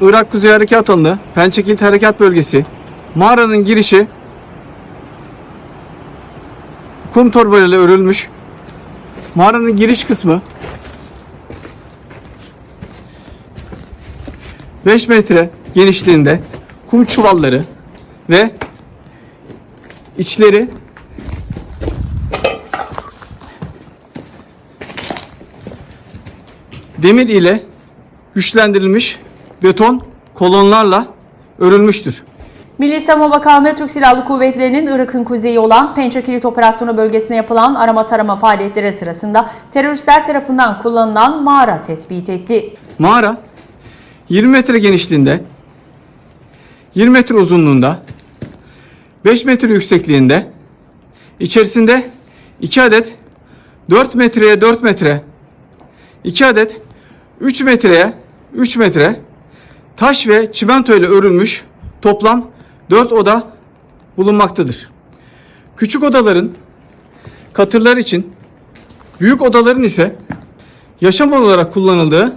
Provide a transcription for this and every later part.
Irak Kuzey Harekat Alanı, Pençekilit Harekat Bölgesi, mağaranın girişi kum torbalarıyla örülmüş. Mağaranın giriş kısmı 5 metre genişliğinde kum çuvalları ve içleri demir ile güçlendirilmiş beton kolonlarla örülmüştür. Milli Savunma Bakanlığı Türk Silahlı Kuvvetleri'nin Irak'ın kuzeyi olan Pençekilit Operasyonu bölgesine yapılan arama tarama faaliyetleri sırasında teröristler tarafından kullanılan mağara tespit etti. Mağara 20 metre genişliğinde, 20 metre uzunluğunda, 5 metre yüksekliğinde, içerisinde 2 adet 4 metreye 4 metre, 2 adet 3 metreye 3 metre taş ve çimento ile örülmüş toplam 4 oda bulunmaktadır. Küçük odaların katırlar için, büyük odaların ise yaşam olarak kullanıldığı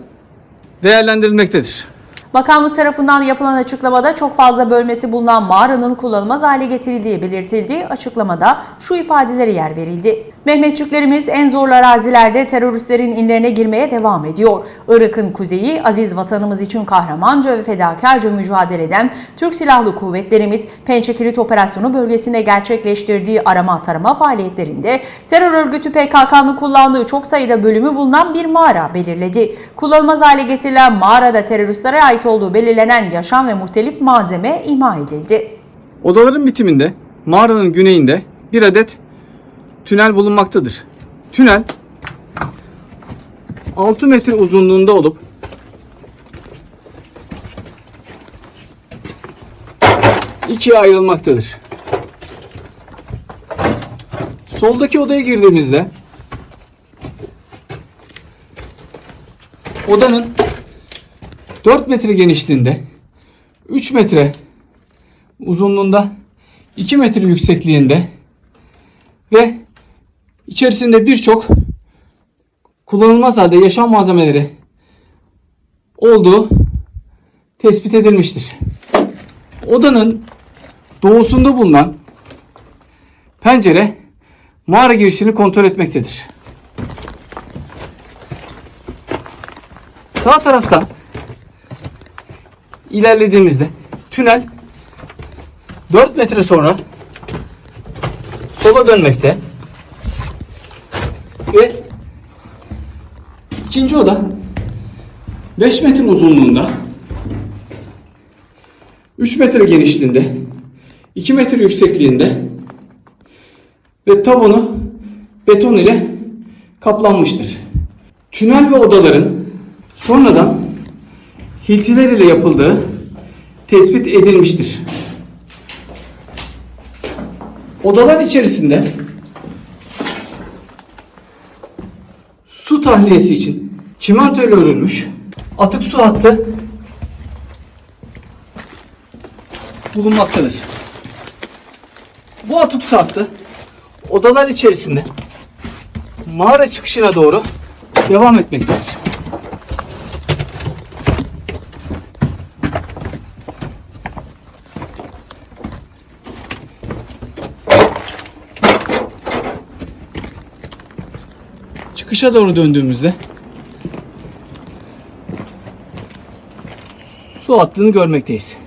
değerlendirilmektedir. Bakanlık tarafından yapılan açıklamada çok fazla bölmesi bulunan mağaranın kullanılmaz hale getirildiği belirtildi. Açıklamada şu ifadelere yer verildi. Mehmetçiklerimiz en zorlu arazilerde teröristlerin inlerine girmeye devam ediyor. Irak'ın kuzeyi aziz vatanımız için kahramanca ve fedakarca mücadele eden Türk Silahlı Kuvvetlerimiz Pençekilit Operasyonu bölgesinde gerçekleştirdiği arama tarama faaliyetlerinde terör örgütü PKK'nın kullandığı çok sayıda bölümü bulunan bir mağara belirledi. Kullanılmaz hale getirilen mağarada teröristlere ait olduğu belirlenen yaşam ve muhtelif malzeme imha edildi. Odaların bitiminde mağaranın güneyinde bir adet tünel bulunmaktadır. Tünel 6 metre uzunluğunda olup ikiye ayrılmaktadır. Soldaki odaya girdiğimizde odanın 4 metre genişliğinde 3 metre uzunluğunda 2 metre yüksekliğinde ve içerisinde birçok kullanılmaz halde yaşam malzemeleri olduğu tespit edilmiştir. Odanın doğusunda bulunan pencere mağara girişini kontrol etmektedir. Sağ tarafta ilerlediğimizde tünel 4 metre sonra sola dönmekte ve ikinci oda. 5 metre uzunluğunda. 3 metre genişliğinde. 2 metre yüksekliğinde. Ve tabanı beton ile kaplanmıştır. Tünel ve odaların sonradan hiltiler ile yapıldığı tespit edilmiştir. Odalar içerisinde su tahliyesi için çimento ile örülmüş atık su hattı bulunmaktadır. Bu atık su hattı odalar içerisinde mağara çıkışına doğru devam etmektedir. Çıkışa doğru döndüğümüzde su hattını görmekteyiz.